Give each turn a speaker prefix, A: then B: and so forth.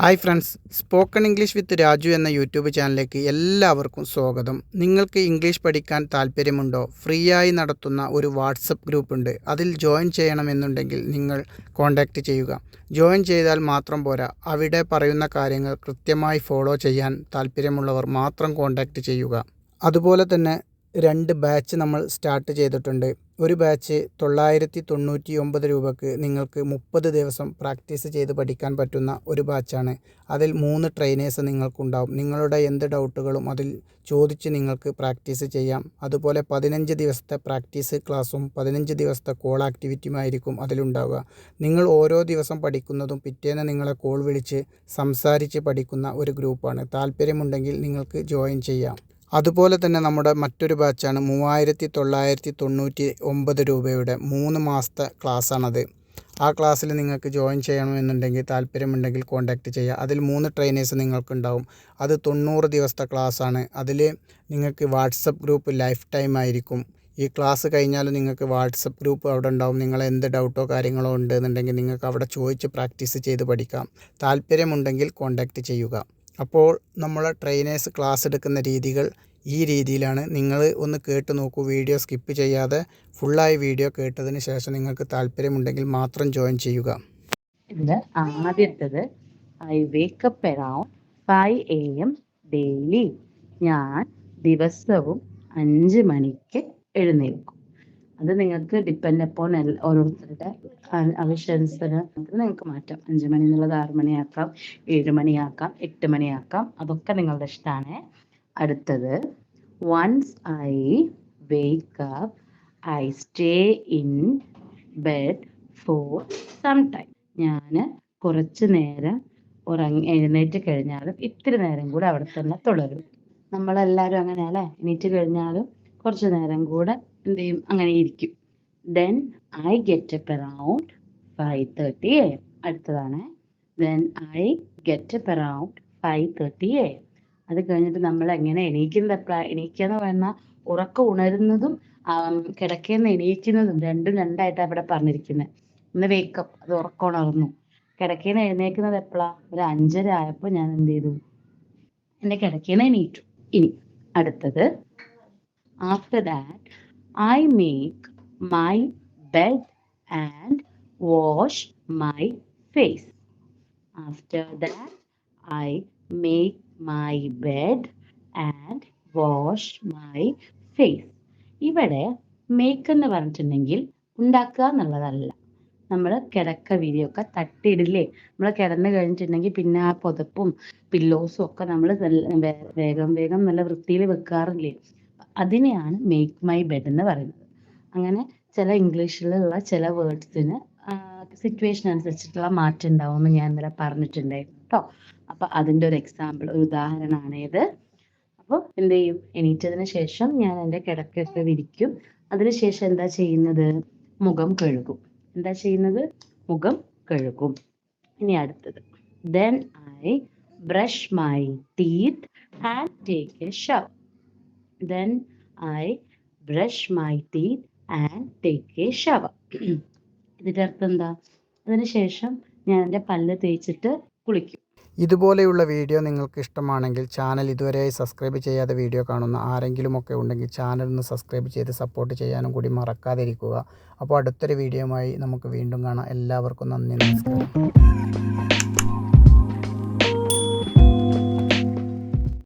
A: Hi friends spoken English with Raju എന്ന YouTube ചാനലിലേക്ക് എല്ലാവർക്കും സ്വാഗതം. നിങ്ങൾക്ക് ഇംഗ്ലീഷ് പഠിക്കാൻ താല്പര്യമുണ്ടോ? ഫ്രീ ആയി നടത്തുന്ന ഒരു വാട്സപ്പ് ഗ്രൂപ്പ് ഉണ്ട് അതിൽ ജോയിൻ ചെയ്യണമെന്നുണ്ടെങ്കിൽ നിങ്ങൾ കോൺടാക്റ്റ് ചെയ്യുക. ജോയിൻ ചെയ്താൽ മാത്രം പോരാ. അവിടെ പറയുന്ന കാര്യങ്ങൾ കൃത്യമായി ഫോളോ ചെയ്യാൻ താല്പര്യമുള്ളവർ മാത്രം കോൺടാക്റ്റ് ചെയ്യുക. അതുപോലെ തന്നെ രണ്ട് ബാച്ച് നമ്മൾ സ്റ്റാർട്ട് ചെയ്തിട്ടുണ്ട്. ഒരു ബാച്ച് തൊള്ളായിരത്തി തൊണ്ണൂറ്റി ഒമ്പത് രൂപക്ക് നിങ്ങൾക്ക് മുപ്പത് ദിവസം പ്രാക്ടീസ് ചെയ്ത് പഠിക്കാൻ പറ്റുന്ന ഒരു ബാച്ചാണ്. അതിൽ മൂന്ന് ട്രെയിനേഴ്സ് നിങ്ങൾക്കുണ്ടാവും. നിങ്ങളുടെ എന്ത് ഡൗട്ടുകളും അതിൽ ചോദിച്ച് നിങ്ങൾക്ക് പ്രാക്ടീസ് ചെയ്യാം. അതുപോലെ പതിനഞ്ച് ദിവസത്തെ പ്രാക്ടീസ് ക്ലാസ്സും പതിനഞ്ച് ദിവസത്തെ കോൾ ആക്ടിവിറ്റിയും ആക്ടിവിറ്റിയുമായിരിക്കും അതിലുണ്ടാവുക. നിങ്ങൾ ഓരോ ദിവസം പഠിക്കുന്നതും പിറ്റേന്ന് നിങ്ങളെ കോൾ വിളിച്ച് സംസാരിച്ച് പഠിക്കുന്ന ഒരു ഗ്രൂപ്പാണ്. താല്പര്യമുണ്ടെങ്കിൽ നിങ്ങൾക്ക് ജോയിൻ ചെയ്യാം. അതുപോലെ തന്നെ നമ്മുടെ മറ്റൊരു ബാച്ചാണ് മൂവായിരത്തി തൊള്ളായിരത്തി തൊണ്ണൂറ്റി ഒമ്പത് രൂപയുടെ മൂന്ന് മാസത്തെ ക്ലാസ്സാണത്. ആ ക്ലാസ്സിൽ നിങ്ങൾക്ക് ജോയിൻ ചെയ്യണമെന്നുണ്ടെങ്കിൽ താല്പര്യമുണ്ടെങ്കിൽ കോൺടാക്റ്റ് ചെയ്യുക. അതിൽ മൂന്ന് ട്രെയിനേഴ്സ് നിങ്ങൾക്കുണ്ടാവും. അത് തൊണ്ണൂറ് ദിവസത്തെ ക്ലാസ്സാണ്. അതിൽ നിങ്ങൾക്ക് വാട്സപ്പ് ഗ്രൂപ്പ് ലൈഫ് ടൈം ആയിരിക്കും. ഈ ക്ലാസ് കഴിഞ്ഞാലും നിങ്ങൾക്ക് വാട്സപ്പ് ഗ്രൂപ്പ് അവിടെ ഉണ്ടാവും. നിങ്ങൾ എന്ത് ഡൗട്ടോ കാര്യങ്ങളോ ഉണ്ടെന്നുണ്ടെങ്കിൽ നിങ്ങൾക്ക് അവിടെ ചോദിച്ച് പ്രാക്ടീസ് ചെയ്ത് പഠിക്കാം. താല്പര്യമുണ്ടെങ്കിൽ കോൺടാക്റ്റ് ചെയ്യുക. അപ്പോൾ നമ്മളെ ട്രെയിനേഴ്സ് ക്ലാസ് എടുക്കുന്ന രീതികൾ ഈ രീതിയിലാണ്. നിങ്ങൾ ഒന്ന് കേട്ട് നോക്കൂ വീഡിയോ സ്കിപ്പ് ചെയ്യാതെ ഫുള്ളായി വീഡിയോ കേട്ടതിന് ശേഷം നിങ്ങൾക്ക് താല്പര്യമുണ്ടെങ്കിൽ മാത്രം ജോയിൻ ചെയ്യുക.
B: ആദ്യത്തേത് I wake up around five A M daily ഞാൻ ദിവസവും അഞ്ച് മണിക്ക് എഴുന്നേൽക്കും. അത് നിങ്ങൾക്ക് ഡിപ്പെൻഡ് അപ്പോൺ ഓരോരുത്തരുടെ ആവശ്യാനുസരണം നിങ്ങൾക്ക് മാറ്റാം. അഞ്ച് മണി എന്നുള്ളത് ആറ് മണിയാക്കാം ഏഴ് മണിയാക്കാം എട്ട് മണിയാക്കാം. അതൊക്കെ നിങ്ങളുടെ ഇഷ്ടമാണ് അടുത്തത് once I wake up I stay in bed for some time ഞാൻ കുറച്ച് നേരം ഉറങ്ങി എഴുന്നേറ്റ് കഴിഞ്ഞാലും ഇത്തിരി നേരം കൂടെ അവിടെ തന്നെ തുടരും. നമ്മളെല്ലാവരും അങ്ങനെയല്ലേ? എണീറ്റ് കഴിഞ്ഞാലും കുറച്ച് നേരം കൂടെ എന്ത് ചെയ്യും അങ്ങനെ ഇരിക്കും. Then I get up around five thirty A അടുത്തതാണ്. Then I get up around five thirty A അത് കഴിഞ്ഞിട്ട് നമ്മൾ എങ്ങനെ എണീക്കുന്നത്? എണീക്കുക എന്ന് പറഞ്ഞാൽ ഉറക്കം ഉണരുന്നതും കിടക്കുന്ന എണീക്കുന്നതും രണ്ടും രണ്ടായിട്ടാണ് ഇവിടെ പറഞ്ഞിരിക്കുന്നത് ഒന്ന് വേക്കപ്പ് അത് ഉറക്കം ഉണർന്നു. കിടക്കേന്ന് എഴുന്നേക്കുന്നത് എപ്പോഴാ ഒരു അഞ്ചര ആയപ്പോൾ ഞാൻ എന്ത് ചെയ്തു? എന്റെ കിടക്കേന്ന് എണീറ്റു. ഇനി അടുത്തത്. After that I make my bed and wash my face after that I make my bed and wash my face ഇവിടെ മേക്ക് എന്ന് പറഞ്ഞിട്ടുണ്ടെങ്കിൽ ഉണ്ടാക്കുക എന്നുള്ളതല്ല. നമ്മൾ കിടക്ക വിരിയൊക്കെ തട്ടിയിടില്ലേ? നമ്മൾ കിടന്നു കഴിഞ്ഞിട്ടുണ്ടെങ്കിൽ പിന്നെ ആ പുതപ്പും പില്ലോസും ഒക്കെ നമ്മൾ വേഗം വേഗം നല്ല വൃത്തിയിൽ വെക്കാറില്ലേ? അതിനെയാണ് മേക്ക് മൈ ബെഡ് എന്ന് പറയുന്നത്. അങ്ങനെ ചില ഇംഗ്ലീഷിലുള്ള ചില വേർഡ്സിന് സിറ്റുവേഷൻ അനുസരിച്ചിട്ടുള്ള മാറ്റം ഉണ്ടാവുമെന്ന് ഞാൻ ഇന്നലെ പറഞ്ഞിട്ടുണ്ടായിരുന്നു കേട്ടോ അപ്പൊ അതിന്റെ ഒരു എക്സാമ്പിൾ ഒരു ഉദാഹരണമാണ് ഇത്. അപ്പോൾ എന്ത് ചെയ്യും? എണീറ്റതിന് ശേഷം ഞാൻ എന്റെ കിടക്കൊക്കെ വിരിക്കും. അതിനുശേഷം എന്താ ചെയ്യുന്നത്? മുഖം കഴുകും. എന്താ ചെയ്യുന്നത്? മുഖം കഴുകും. ഇനി അടുത്തത്. Then I brush my teeth and take a shower then I brush my teeth and take a shower ഇതിന്റെ അർത്ഥം എന്താ? അതിനുശേഷം ഞാൻ എന്റെ പല്ല് തേച്ചിട്ട് കുളിക്കും.
A: ഇതുപോലെയുള്ള വീഡിയോ നിങ്ങൾക്ക് ഇഷ്ടമാണെങ്കിൽ ചാനൽ ഇതുവരെയായി സബ്സ്ക്രൈബ് ചെയ്യാതെ വീഡിയോ കാണുന്ന ആരെങ്കിലുമൊക്കെ ഉണ്ടെങ്കിൽ ചാനൽ ഒന്ന് സബ്സ്ക്രൈബ് ചെയ്ത് സപ്പോർട്ട് ചെയ്യാനും കൂടി മറക്കാതിരിക്കുക. അപ്പോൾ അടുത്തൊരു വീഡിയോയുമായി നമുക്ക് വീണ്ടും കാണാം. എല്ലാവർക്കും നന്ദി നമസ്കാരം.